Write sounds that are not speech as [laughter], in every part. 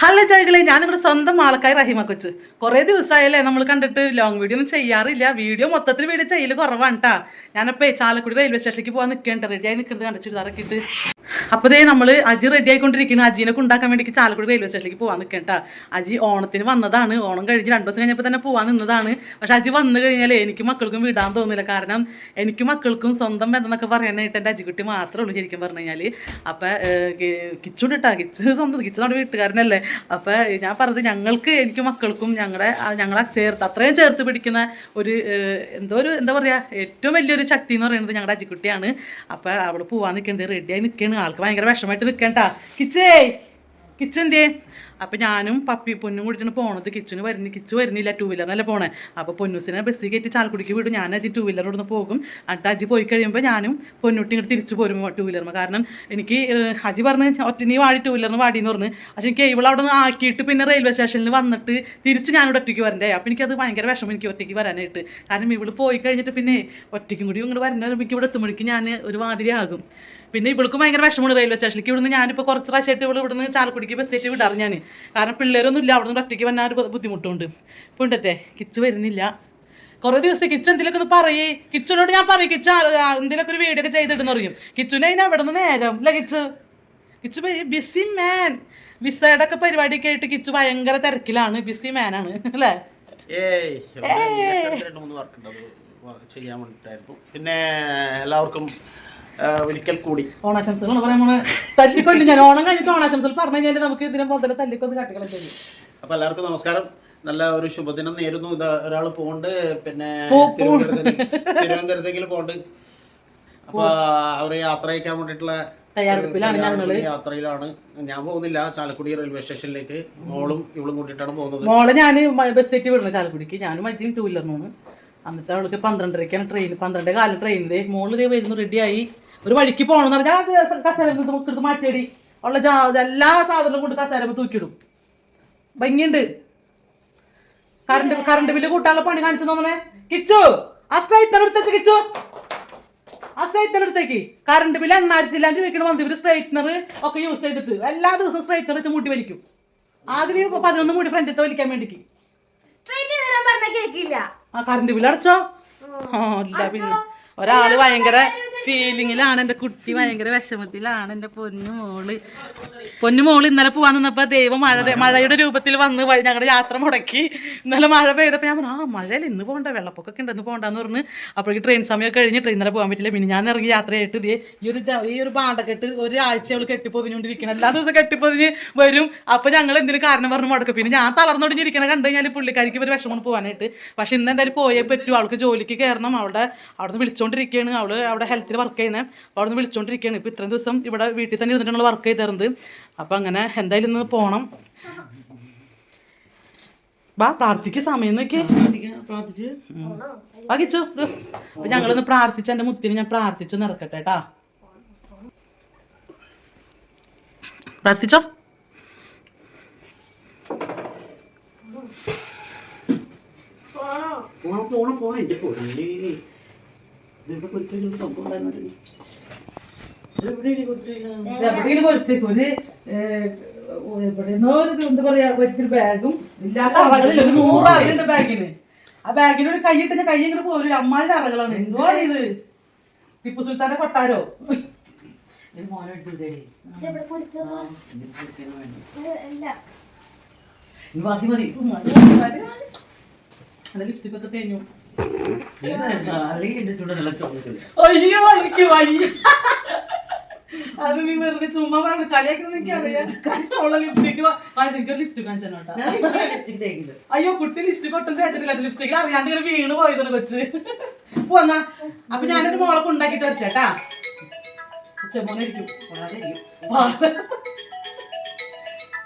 Hello ജൈകളെ ഞാൻ നിങ്ങളുടെ സ്വന്തം ആൾക്കാർ റഹിമ കൊച്ച്. കുറേ ദിവസമായല്ലേ നമ്മൾ കണ്ടിട്ട് ലോങ് വീഡിയോ ഒന്നും ചെയ്യാറില്ല. വീഡിയോ മൊത്തത്തിൽ വീഡിയോ ചെയ്യൽ കുറവാണ് കേട്ടാ ഞാനിപ്പോൾ ചാലക്കുടി റെയിൽവേ സ്റ്റേഷനിലേക്ക് പോകാൻ നിൽക്കേണ്ട റെഡിയായി നിൽക്കുന്നത് കണ്ടിട്ട് ചുരിദാറൊക്കെ ഇട്ട്. അപ്പോൾ ദേ നമ്മൾ അജി റെഡി ആയിക്കൊണ്ടിരിക്കുന്നു അജീനെ കൊണ്ടാക്കാൻ വേണ്ടി ചാലക്കുടി റെയിൽവേ സ്റ്റേഷനിലേക്ക് പോകാൻ നിൽക്കേണ്ട അജി ഓണത്തിന് വന്നതാണ്. ഓണം കഴിഞ്ഞ് രണ്ട് ദിവസം കഴിഞ്ഞപ്പോൾ തന്നെ പോകാൻ നിന്നതാണ്. പക്ഷെ അജി വന്നു കഴിഞ്ഞാൽ എനിക്ക് മക്കൾക്കും വിടാൻ തോന്നില്ല. കാരണം എനിക്ക് മക്കൾക്കും സ്വന്തം ബന്ധമെന്നൊക്കെ പറയാനായിട്ട് എന്റെ അജിക്കുട്ടി മാത്രമേ ഉള്ളൂ ശരിക്കും പറഞ്ഞു കഴിഞ്ഞാൽ അപ്പം കിച്ചുണ്ട് കേട്ടോ കിച്ച് സ്വന്തം കിച്ച് നമ്മുടെ വീട്ടുകാരനല്ലേ. അപ്പം ഞാൻ പറഞ്ഞത് ഞങ്ങൾക്ക് എനിക്ക് മക്കൾക്കും ഞങ്ങളുടെ ഞങ്ങളെ ചേർത്ത് അത്രയും ചേർത്ത് പിടിക്കുന്ന ഒരു എന്തോ ഒരു എന്താ പറയുക ഏറ്റവും വലിയൊരു ശക്തി എന്ന് പറയുന്നത് ഞങ്ങളുടെ അജിക്കുട്ടിയാണ്. അപ്പം അവൾ പോവാൻ നിൽക്കേണ്ടത് റെഡിയായി നിൽക്കുകയാണ് ആൾക്ക് ഭയങ്കര വിഷമമായിട്ട് നിൽക്കണ്ട. കിച്ചേ കിച്ചന്റെ അപ്പം ഞാനും പപ്പി പൊന്നും കൂടിയിട്ടാണ് പോണത്. കിച്ചന് വരുന്ന കിച്ചു വരുന്നില്ല ടൂ വീലറിനല്ല പോണേ. അപ്പോൾ പൊന്നൂസിനെ ബസ്സിൽ കയറ്റി ചാലക്കുടിക്ക് വിടും. ഞാൻ അജി ടൂ വീലർ ഇവിടുന്ന് പോകും. എന്നിട്ട് അജി പോയി കഴിയുമ്പോൾ ഞാനും പൊന്നുട്ടി ഇങ്ങോട്ട് തിരിച്ചു പോരും ടൂ വീലർമ കാരണം എനിക്ക് അജി പറഞ്ഞ് ഒറ്റ നീ വാടി ടൂ വീലറിന് വാടി എന്ന് പറഞ്ഞ്. പക്ഷേ എനിക്ക് ഇവിടെ അവിടെ നിന്ന് ആക്കിയിട്ട് പിന്നെ റെയിൽവേ സ്റ്റേഷനിൽ വന്നിട്ട് തിരിച്ച് ഞാനിവിടെ ഒറ്റയ്ക്ക് വരണ്ടേ. അപ്പോൾ എനിക്കത് ഭയങ്കര വിഷമം എനിക്ക് ഒറ്റയ്ക്ക് വരാനായിട്ട്. കാരണം ഇവിടെ പോയി കഴിഞ്ഞിട്ട് പിന്നെ ഒറ്റയ്ക്കും കൂടി ഇങ്ങോട്ട് വരണ്ട. എനിക്ക് ഇവിടെ എത്തുമ്പോഴേക്കും ഞാൻ ഒരു മാതിരി ആകും. പിന്നെ ഇവൾക്ക് ഭയങ്കര വിഷമമാണ് റെയിൽവേ സ്റ്റേഷനിലേക്ക് ഇവിടുന്ന് ഞാനിപ്പോൾ കുറച്ച് പ്രാവശ്യമായിട്ട് ഇവിടെ ഇവിടുന്ന് ചാലക്കുടിക്ക് ആയിട്ട് വിടാറ് ഞാൻ കാരണം പിള്ളേരൊന്നും ഇല്ല അവിടെ നിന്ന് ഒറ്റയ്ക്ക് വന്നാൽ ഒരു ബുദ്ധിമുട്ടുണ്ട്. ഇപ്പോൾ ഉണ്ടട്ടെ കിച്ച് വരുന്നില്ല. കുറേ ദിവസം കിച്ച് എന്തെങ്കിലുമൊക്കെ ഒന്ന് പറയേ. കിച്ചനോട് ഞാൻ പറയും കിച്ച് എന്തെങ്കിലുമൊക്കെ ഒരു വീഡിയോ ഒക്കെ ചെയ്തിട്ടെന്ന് പറയും. കിച്ചുനെ അതിന് അവിടെ നിന്ന് നേരം? അല്ല കിച്ച്. കിച്ച് ബിസി മാൻ വിസയുടെ ഒക്കെ പരിപാടിയൊക്കെ ആയിട്ട് കിച്ച് ഭയങ്കര തിരക്കിലാണ്. ബിസി മാനാണ് അല്ലേ? ഏയ് ചെയ്യാൻ വേണ്ടിട്ടായിരുന്നു. പിന്നെ എല്ലാവർക്കും ഒരിക്കൽ കൂടി. ഓണാശംസകൾ പറയാൻ പോണ തല്ലിക്കൊല്ലു. ഞാൻ ഓണം കഴിഞ്ഞിട്ട് ഓണാശംസകൾ പറഞ്ഞു കഴിഞ്ഞാൽ നമുക്ക് ഇതിനെ മുതൽ തല്ലിക്കൊന്ന് കാട്ടിക്കളെ ചെയ്യും അപ്പൊ എല്ലാവർക്കും നമസ്കാരം. നല്ല ഒരു ശുഭദിനം നേരുന്നു. ഇത് ഒരാൾ പോണ്ട് പിന്നെ. തിരുവനന്തപുരത്തേക്ക് പോണ്ട് അപ്പൊ അവർ യാത്ര അയക്കാൻ വേണ്ടിയിട്ടുള്ള തയ്യാറെടുപ്പിലാണ് ഞങ്ങൾ. യാത്രയിലാണ്. ഞാൻ പോകുന്നില്ല. ചാലക്കുടി റെയിൽവേ സ്റ്റേഷനിലേക്ക്. മോളും ഇവളും കൂട്ടിയിട്ടാണ് പോകുന്നത്. മോളെ ഞാൻ ബസ് സെറ്റ് വിടുന്ന ചാലക്കുടിക്ക്. ഞാനും അജിയും ടൂ വീലറിനാണ് എന്നിട്ട് അവൾക്ക് പന്ത്രണ്ടരക്കാണ് ട്രെയിൻ പന്ത്രണ്ടേ കാലം ട്രെയിൻ ദേ മോൾ ദേ വരുന്നു റെഡിയായി ഒരു വഴിക്ക് പോകണമെന്ന് പറഞ്ഞാൽ അത് കസേര എടുത്ത് മാറ്റിയടി. ഉള്ള ജാ എല്ലാ സാധനവും കൊണ്ട് കസേര തൂക്കിയിടും. ഭംഗിയുണ്ട്. കറണ്ട് കറണ്ട് ബില്ല് കൂട്ടാനുള്ള പണി കാണിച്ചു തോന്നണേ. കിച്ചു ആ സ്ട്രൈറ്റർ എടുത്തേക്ക് കിച്ചു. ആ സ്ട്രൈറ്റ്നർ എടുത്തേക്ക്. കറണ്ട് ബില്ല് എണ്ണാരിച്ചില്ല രൂപയ്ക്കാണ് വന്നിവര് ഇവർ സ്ട്രൈറ്റ്നർ ഒക്കെ യൂസ് ചെയ്തിട്ട് എല്ലാ ദിവസവും സ്ട്രൈറ്റ്നർ വെച്ച് മുടി വലിക്കും. ആദ്യം പതിനൊന്ന് മുടി ഫ്രണ്ടിലത്തെ വലിക്കാൻ വേണ്ടിക്ക്. കേക്കില്ല. ആ കറണ്ട് ബില്ല് അടച്ചോ? ഓ ഇല്ല പിന്നെ ഒരാൾ ഭയങ്കര ഫീലിങ്ങിലാണ് എന്റെ കുട്ടി ഭയങ്കര വിഷമത്തിലാണ് എന്റെ പൊന്നു മോൾ. പൊന്നു മോൾ ഇന്നലെ പോവാൻ നിന്നപ്പോ ദൈവം മഴ മഴയുടെ രൂപത്തിൽ വന്ന് ഞങ്ങളുടെ യാത്ര മുടക്കി. ഇന്നലെ മഴ പെയ്തപ്പോൾ ഞാൻ പറഞ്ഞു ആ മഴയിൽ ഇന്ന് പോകണ്ട വെള്ളപ്പൊക്കൊക്കെ ഉണ്ട് ഇന്ന് പോകണ്ടെന്ന് പറഞ്ഞ് അപ്പോഴേക്ക് ട്രെയിൻ സമയം കഴിഞ്ഞ് ട്രെയിൻ ഇന്നലെ പോകാൻ പറ്റില്ല. പിന്നെ ഞാൻ ഇറങ്ങി യാത്രയായിട്ട് ഇതേ ഈ ഒരു ഈ ഒരു പാണ്ടക്കെട്ട് ഒരാഴ്ച അവൾ കെട്ടിപ്പൊതിഞ്ഞുകൊണ്ടിരിക്കണം. എല്ലാ ദിവസവും കെട്ടിപ്പൊതിഞ്ഞ് വരും. അപ്പോൾ ഞങ്ങൾ എന്തിനു കാരണം പറഞ്ഞ് മുടക്കും. പിന്നെ ഞാൻ തളർന്നൊടിഞ്ഞിരിക്കണ കണ്ടു കഴിഞ്ഞാൽ പുള്ളിക്കാരിക്ക് ഒരു വിഷമം പോകാനായിട്ട് പക്ഷെ ഇന്ന് എന്തായാലും പോയേ പറ്റൂ. അവൾക്ക് ജോലിക്ക് കയറണം അവളുടെ അവിടെ നിന്ന് വിളിച്ചുകൊണ്ടിരിക്കുകയാണ് അവൾ അവിടെ ഹെൽത്തിൽ വർക്ക് ചെയ്യുന്നത് അവിടെ നിന്ന് വിളിച്ചുകൊണ്ടിരിക്കുകയാണ് ഇപ്പോൾ ഇത്രയും ദിവസം ഇവിടെ വീട്ടിൽ തന്നെ ഇരുന്നിട്ടാണ് വർക്ക് ചെയ്ത് തരുന്നത് അപ്പോൾ അങ്ങനെ എന്തായാലും ഇന്ന് പോകണം വാ പ്രാർത്ഥിക്ക് സമയം നോക്കി പ്രാർത്ഥിച്ചു. അപ്പം ഞങ്ങളൊന്ന് പ്രാർത്ഥിച്ച് എന്റെ മുത്തിന് ഞാൻ പ്രാർത്ഥിച്ച് നിറക്കട്ടെ കേട്ടാ പ്രാർത്ഥിച്ചോ പോണോ പോണം പോണം പോണം എന്റെ പൊന്നേ ഇതിവിടെ കൊടുത്തൊരു സംഭവം ഉണ്ടായിരുന്നല്ലോ. ഇതെവിടെയാണ് കൊടുത്തിരിക്കുന്നത്? ഇതെവിടെയാണ് കൊടുത്തേക്ക്? ഒരു, ഏഹ്, എവിടെയെന്നോ ഒരു ഇത് എന്താ പറയാ ബാഗും ഇല്ലാത്ത അറകളില്ല. ഒരു നൂറ് അറയുണ്ട് ബാഗിന്. ആ ബാഗിന് ഒരു കൈയിട്ട് ഞാൻ കൈ ഇങ്ങോട്ട് പോരും. അമ്മാതിരി അറകളാണ്. എന്തുവാണ് ഇത്? ടിപ്പു സുൽത്താന്റെ കൊട്ടാരോ? ഇത് മോനെ മതി. മതി. ലിപ്സ്റ്റിക് ഒക്കെ തേഞ്ഞു. അയ്യോ എനിക്ക് വയ്യ. അത് നീ വെറുതെ ചുമ്മാ പറഞ്ഞു കളിയാക്കുന്നത് എനിക്ക് അറിയാം. ലിപ്സ്റ്റിക് എനിക്ക് ലിപ്സ്റ്റിക് കാണിച്ചാ അയ്യോ കുട്ടി ലിപ്സ്റ്റിക് ഒട്ടും തേച്ചിട്ടില്ല. ലിപ്സ്റ്റിക് അറിയാണ്ട് ഇങ്ങനെ വീണ് പോയതാണ് കൊച്ച്. പോന്നാ അപ്പൊ ഞാനൊരു മോളെ ഉണ്ടാക്കിട്ട് വെച്ചേട്ടാ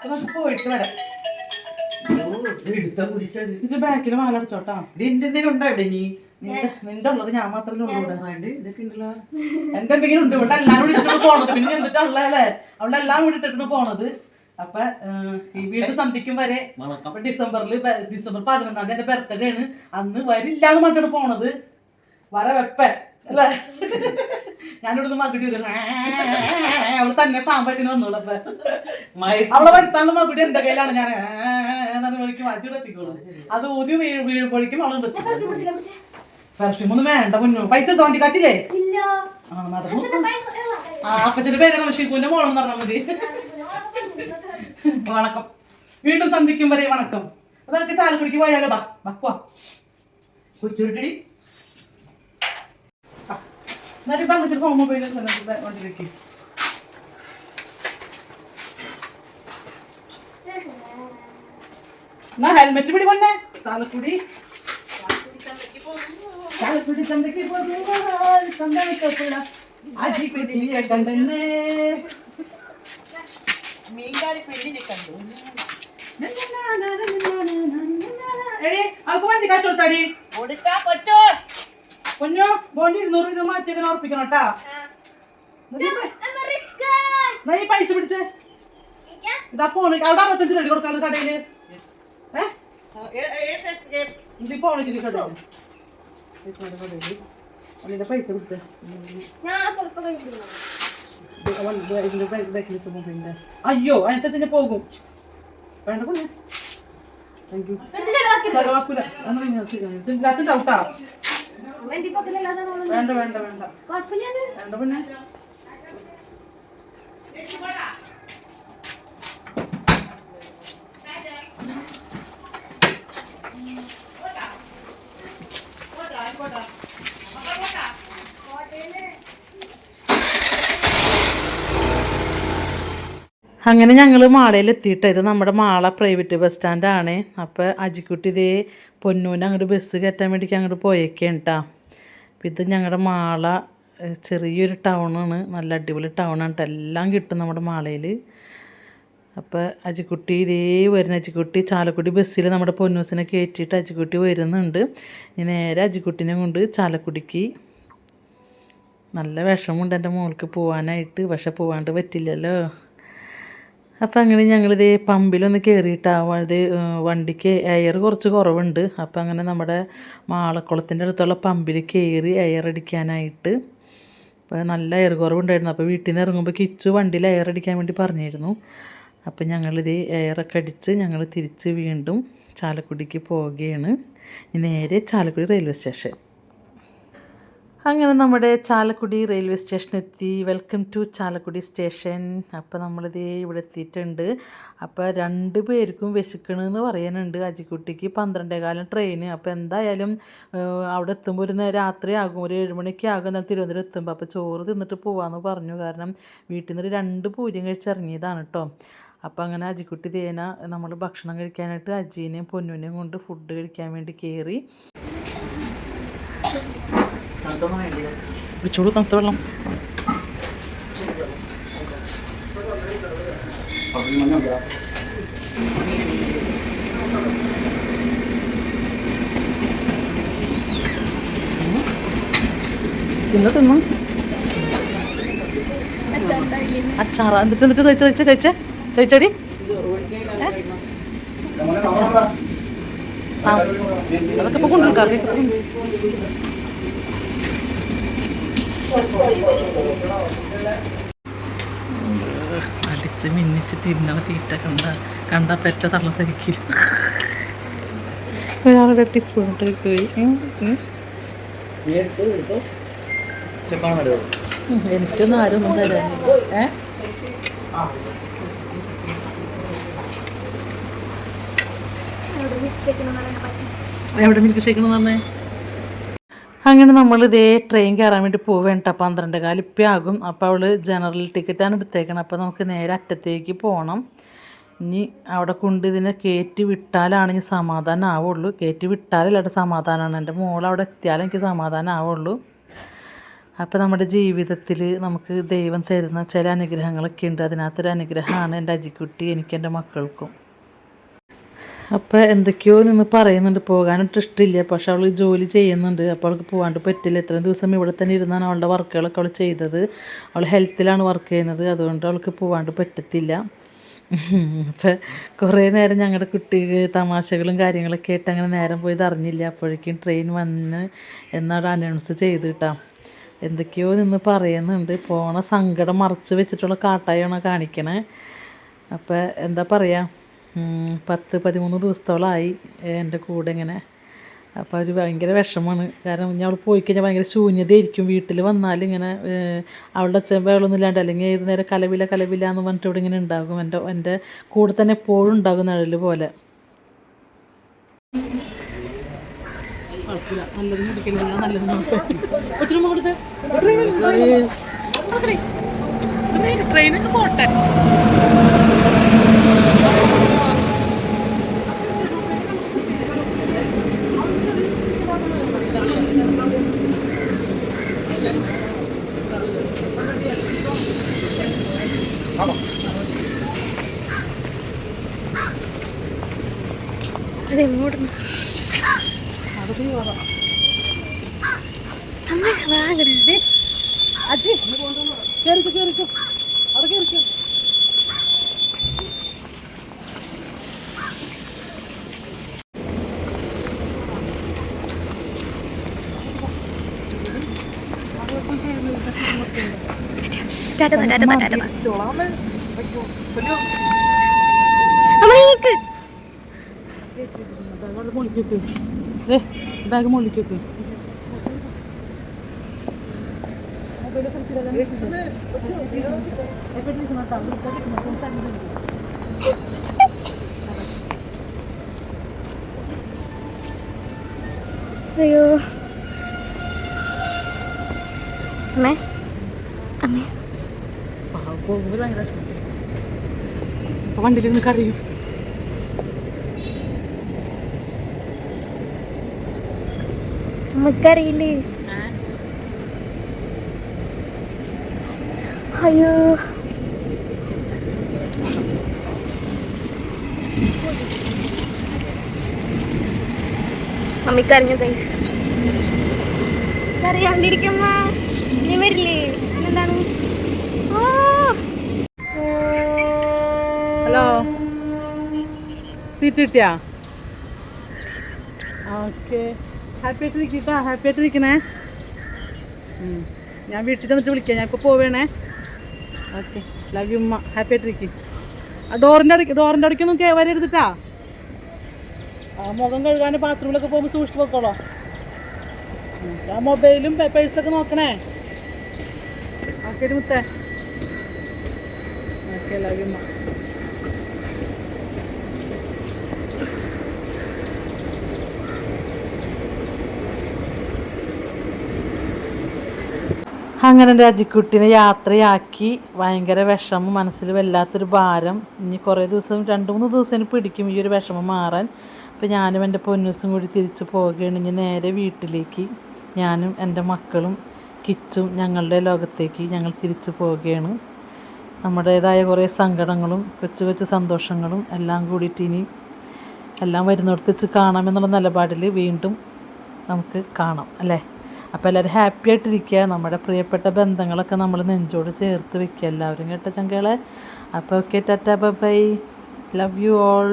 നമുക്ക് പോയിട്ട് വരാം. ഇത് ബാക്കിൽ മാലടച്ചോട്ടാ നീ നിന്റെ ഉള്ളത് ഞാൻ മാത്രമേ ഉള്ളൂ ഇവിടെ. [laughs] എന്റെ എന്തെങ്കിലും ഉണ്ട്. ഇവിടെ എല്ലാരും കൂടി ഇട്ടിട്ട് പോണത്. പിന്നെ എന്നിട്ടുള്ളതല്ലേ അവിടെ എല്ലാം കൂടി ഇട്ടിട്ട് പോണത്. അപ്പൊ ഈ വീട് സന്ധിക്കും വരെ അപ്പൊ ഡിസംബറിൽ ഡിസംബർ പതിനൊന്നാം തീയതി എന്റെ ബർത്ത്ഡേ ആണ്. അന്ന് വരില്ല എന്ന് പറഞ്ഞിട്ടാണ് പോണത്. വര വെപ്പ. അല്ലേ? [laughs] ഞാനിവിടുന്ന് മകുടി അവൾ തന്നെ പാമ്പായിട്ടിന് വന്നോളൂ അപ്പൊ. അവളെ വരുത്താനുള്ള മകുടി എന്റെ കയ്യിലാണ്. ഞാൻ എന്നാണ് മണിക്ക് മാറ്റി എത്തിക്കോളൂ. അത് ഊതി വീഴ് വീഴുമ്പോഴേക്കും അവളുണ്ട് പെർഫ്യൂം. ഒന്നും വേണ്ട മുന്നോ പൈസ എടുത്തോ വണ്ടി? കാശില്ലേ? ആ അപ്പച്ചന്റെ പേരാണ് ഷിക്കുവിന്റെ മോളെന്ന് പറഞ്ഞാൽ മതി. വണക്കം. വീണ്ടും സന്ധിക്കും വരെ വണക്കം. അതൊക്കെ ചാലക്കുടിക്ക് പോയാലോ? ബാ ബാ പോവാ. കൊച്ചുരുട്ടടി. എന്നിട്ട് ഇപ്പം ഹോം മൊബൈൽ വണ്ടിയിലേക്ക്. എന്നാ ഹെൽമെറ്റ് പിടി കൊന്നെ ചാലക്കുടി ചാലക്കുടി വണ്ടി കാശ് കൊടുത്താടി? കുഞ്ഞു ബോണ്ടി ഇരുന്നൂറ് ഇത് മാറ്റിയൊക്കെ ഉറപ്പിക്കണം കേട്ടാ. പൈസ പിടിച്ചേ. ഇതാ പോണ അവിടെ അറുപത്തഞ്ച് രൂപ കൊടുക്കാണ് കടയിൽ. ഇത് ഫോണിക്ക് കടയിൽ അതിന്റെ പൈസ വണ്ടി ഇതിന്റെ ബാക്കിൽ വെച്ച അയ്യോ അതിനകത്ത് പോകും. വേണ്ട പോലെ താങ്ക് യു. ചെലവാക്കൂല. ഇതിനകത്ത് ഡൗട്ടാ വേണ്ട വേണ്ട വേണ്ട. വേണ്ട പിന്നെ അങ്ങനെ ഞങ്ങൾ മാളയിൽ എത്തിയിട്ട് ഇത് നമ്മുടെ മാള പ്രൈവറ്റ് ബസ് സ്റ്റാൻഡാണ്. അപ്പോൾ അജിക്കുട്ടി ഇതേ പൊന്നൂന് അങ്ങോട്ട് ബസ് കയറ്റാൻ വേണ്ടിക്ക് അങ്ങോട്ട് പോയേക്കാണ് കേട്ടോ അപ്പം ഇത് ഞങ്ങളുടെ മാള ചെറിയൊരു ടൗണാണ്. നല്ല അടിപൊളി ടൗണാണ് കേട്ടോ എല്ലാം കിട്ടും നമ്മുടെ മാളയിൽ അപ്പോൾ അജിക്കുട്ടി ഇതേ വരുന്ന അജിക്കുട്ടി ചാലക്കുടി ബസ്സിൽ നമ്മുടെ പൊന്നൂസിനെ കയറ്റിയിട്ട് അജിക്കുട്ടി വരുന്നുണ്ട്. ഇനി നേരെ അജിക്കുട്ടിനെ കൊണ്ട് ചാലക്കുടിക്ക് നല്ല വിഷമമുണ്ട് എന്റെ മോൾക്ക് പോകാനായിട്ട് പക്ഷെ പോകാണ്ട് പറ്റില്ലല്ലോ. അപ്പം അങ്ങനെ ഞങ്ങളിത് പമ്പിലൊന്ന് കയറിയിട്ടാവാം ഇത് വണ്ടിക്ക് എയർ കുറച്ച് കുറവുണ്ട്. അപ്പം അങ്ങനെ നമ്മുടെ മാളക്കുളത്തിന്റെ അടുത്തുള്ള പമ്പിൽ കയറി എയർ അടിക്കാനായിട്ട് അപ്പോൾ നല്ല എയർ കുറവുണ്ടായിരുന്നു. അപ്പോൾ വീട്ടിൽ നിന്ന് ഇറങ്ങുമ്പോൾ കിച്ചു വണ്ടിയിൽ എയർ അടിക്കാൻ വേണ്ടി പറഞ്ഞിരുന്നു. അപ്പം ഞങ്ങളിത് എയറൊക്കെ അടിച്ച് ഞങ്ങൾ തിരിച്ച് വീണ്ടും ചാലക്കുടിക്ക് പോവുകയാണ്. നേരെ ചാലക്കുടി റെയിൽവേ സ്റ്റേഷൻ അങ്ങനെ നമ്മുടെ ചാലക്കുടി റെയിൽവേ സ്റ്റേഷൻ എത്തി വെൽക്കം ടു ചാലക്കുടി സ്റ്റേഷൻ. അപ്പോൾ നമ്മളിത് ഇവിടെ എത്തിയിട്ടുണ്ട് അപ്പോൾ രണ്ട് പേർക്കും വിശക്കണമെന്ന് പറയാനുണ്ട്. അജിക്കുട്ടിക്ക് പന്ത്രണ്ടേകാലം ട്രെയിൻ അപ്പോൾ എന്തായാലും അവിടെ എത്തുമ്പോൾ ഒരു രാത്രി ആകും. ഒരു ഏഴുമണിക്ക് ആകും എന്നാൽ തിരുവനന്തപുരം എത്തുമ്പോൾ അപ്പോൾ ചോറ് തിന്നിട്ട് പോകാമെന്ന് പറഞ്ഞു. കാരണം വീട്ടിൽ നിന്ന് രണ്ട് പൂര്യം കഴിച്ചിറങ്ങിയതാണ് കേട്ടോ അപ്പോൾ അങ്ങനെ അജിക്കുട്ടി തേന നമ്മൾ ഭക്ഷണം കഴിക്കാനായിട്ട് അജീനെയും പൊന്നുവിനെയും കൊണ്ട് ഫുഡ് കഴിക്കാൻ വേണ്ടി കയറി വിളിച്ചോളൂ തണുത്ത വെള്ളം. തിന്ന് തിന്നു. അച്ചാറ. എന്നിട്ട് എന്നിട്ട് കഴിച്ച കഴിച്ച കഴിച്ച കഴിച്ചടി അതൊക്കെ ഇപ്പൊ കൊണ്ടുവെക്കാം അടിച്ച് മിന്നിച്ച് തിന്നണ തീറ്റ കണ്ട കണ്ട പെറ്റ തള്ള സഹിക്കില്ല. ഒരാളുടെ ടീസ്പൂൺ ഇട്ട് പോയി എനിക്കൊന്നും ആരും ഒന്നും തരാനില്ല ഏ? എവിടെ മിൽക്ക് ഷേക്ക് എന്ന് പറഞ്ഞേ? അങ്ങനെ നമ്മൾ ഇതേ ട്രെയിൻ കയറാൻ വേണ്ടി പോവേണ്ട പന്ത്രണ്ട് ആകും. അപ്പോൾ അവൾ ജനറൽ ടിക്കറ്റാണ് എടുത്തേക്കണം. അപ്പോൾ നമുക്ക് നേരെ അറ്റത്തേക്ക് പോകണം ഇനി അവിടെ കൊണ്ട് ഇതിനെ കയറ്റി വിട്ടാലാണ് ഇനി സമാധാനം ആവുള്ളൂ. കയറ്റി വിട്ടാലല്ലാണ്ട് സമാധാനമാണ് എന്റെ മോൾ അവിടെ എത്തിയാലേ എനിക്ക് സമാധാനം ആവുള്ളൂ. അപ്പോൾ നമ്മുടെ ജീവിതത്തിൽ നമുക്ക് ദൈവം തരുന്ന ചില അനുഗ്രഹങ്ങളൊക്കെ ഉണ്ട്. അതിനകത്തൊരു അനുഗ്രഹമാണ് എന്റെ അജിക്കുട്ടി എനിക്ക് എന്റെ മക്കൾക്കും. അപ്പോൾ എന്തൊക്കെയോ നിന്ന് പറയുന്നുണ്ട്. പോകാനായിട്ട് ഇഷ്ടമില്ല പക്ഷെ അവൾ ജോലി ചെയ്യുന്നുണ്ട്. അപ്പോൾ അവൾക്ക് പോകാണ്ട് പറ്റില്ല. ഇത്രയും ദിവസം ഇവിടെ തന്നെ ഇരുന്നാണ് അവളുടെ വർക്കുകളൊക്കെ അവൾ ചെയ്തത്. അവൾ ഹെൽത്തിലാണ് വർക്ക് ചെയ്യുന്നത്. അതുകൊണ്ട് അവൾക്ക് പോകാണ്ട് പറ്റത്തില്ല. അപ്പം കുറേ നേരം ഞങ്ങളുടെ കുട്ടിക്ക് തമാശകളും കാര്യങ്ങളൊക്കെ ആയിട്ട് അങ്ങനെ നേരം പോയത് അറിഞ്ഞില്ല. അപ്പോഴേക്കും ട്രെയിൻ വന്ന് എന്നവിടെ അനൗൺസ് ചെയ്ത് കിട്ടാം എന്തൊക്കെയോ നിന്ന് പറയുന്നുണ്ട്. പോണ സങ്കടം മറച്ച് വെച്ചിട്ടുള്ള കാട്ടായാണ് കാണിക്കണേ. അപ്പം എന്താ പറയുക പത്ത് പതിമൂന്ന് ദിവസത്തോളമായി എന്റെ കൂടെ ഇങ്ങനെ. അപ്പോൾ ഒരു ഭയങ്കര വിഷമമാണ്. കാരണം ഞാൻ അവൾ പോയി കഴിഞ്ഞാൽ ഭയങ്കര ശൂന്യതയായിരിക്കും. വീട്ടിൽ വന്നാൽ ഇങ്ങനെ അവളുടെ അച്ഛൻ വെള്ളമൊന്നും ഇല്ലാണ്ട് അല്ലെങ്കിൽ ഏത് നേരം കലവില കലവില എന്ന് പറഞ്ഞിട്ട് ഇവിടെ ഇങ്ങനെ ഉണ്ടാകും. എന്റെ എന്റെ കൂടെ തന്നെ എപ്പോഴും ഉണ്ടാകും നിഴൽ പോലെ. നല്ലത് മുടിക്കലില്ല നല്ലത് ട്രെയിനൊക്കെ പോട്ടെ. അതെ മൂടുന്നു വാങ്ങണേ അജി കയറിക്കോ കയറിക്കോ അവിടെ കയറിക്കോ ടാറ്റ ടാറ്റ ടാറ്റ അമ്മ ബാഗ് മുള്ളിക്കൊക്കെ അയ്യോ. അമ്മേ. അമ്മേ. വണ്ടിയിൽ നിന്ന് നമുക്കറിയില്ലേ? അയ്യോ. മമ്മിക്കറിഞ്ഞു ഗൈസ് അറിയാണ്ടിരിക്കുമ്പോ ഇനി വരില്ലേ? എന്താണ്? ഹലോ. സീറ്റ് കിട്ടിയാ? ഓക്കെ. ഹാപ്പി ആയിട്ടിരിക്കട്ടാ ഹാപ്പി ആയിട്ടിരിക്കണേ ഉം. ഞാൻ വീട്ടിൽ ചെന്നിട്ട് വിളിക്കാം. ഞാൻ ഇപ്പോൾ പോവേണേ. ഓക്കെ ലവ് യു ഉമ്മ. ഹാപ്പി ആയിട്ടിരിക്കും ആ ഡോറിന്റെ അടയ്ക്ക് ഡോറിന്റെ അടുക്കൊന്നും വരെ എടുത്തിട്ടാ? ആ മുഖം കഴുകാൻ ബാത്റൂമിലൊക്കെ പോകുമ്പോൾ സൂക്ഷിച്ച് വെക്കോളോ. ആ മൊബൈലും പേപ്പേഴ്സൊക്കെ നോക്കണേ. ഓക്കെ മുത്തേ. ഓക്കെ ലവ് യു ഉമ്മ. അങ്ങനെ രാജിക്കുട്ടിനെ യാത്രയാക്കി. ഭയങ്കര വിഷമം മനസ്സിൽ വല്ലാത്തൊരു ഭാരം. ഇനി കുറേ ദിവസം രണ്ട് മൂന്ന് ദിവസം പിടിക്കും ഈ ഒരു വിഷമം മാറാൻ. അപ്പോൾ ഞാനും എന്റെ പൊന്നൂസും കൂടി തിരിച്ചു പോവുകയാണ് ഇനി നേരെ വീട്ടിലേക്ക്. ഞാനും എന്റെ മക്കളും കിച്ചും ഞങ്ങളുടെ ലോകത്തേക്ക് ഞങ്ങൾ തിരിച്ചു പോവുകയാണ്. നമ്മുടേതായ കുറേ സങ്കടങ്ങളും കൊച്ചു കൊച്ചു സന്തോഷങ്ങളും എല്ലാം കൂടിയിട്ട് ഇനി എല്ലാം വരുന്നിടത്ത് വെച്ച് കാണാമെന്നുള്ള നിലപാടിൽ വീണ്ടും നമുക്ക് കാണാം അല്ലേ? അപ്പോൾ എല്ലാവരും ഹാപ്പി ആയിട്ടിരിക്കുക. നമ്മുടെ പ്രിയപ്പെട്ട ബന്ധങ്ങളൊക്കെ നമ്മൾ നെഞ്ചോട് ചേർത്ത് വെക്കുക. എല്ലാവരും കേട്ട ചങ്കകളെ. അപ്പോൾ okay tata bye love you all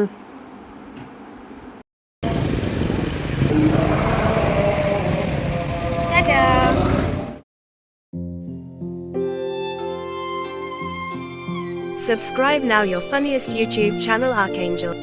tata. Subscribe now your funniest YouTube channel Archangel.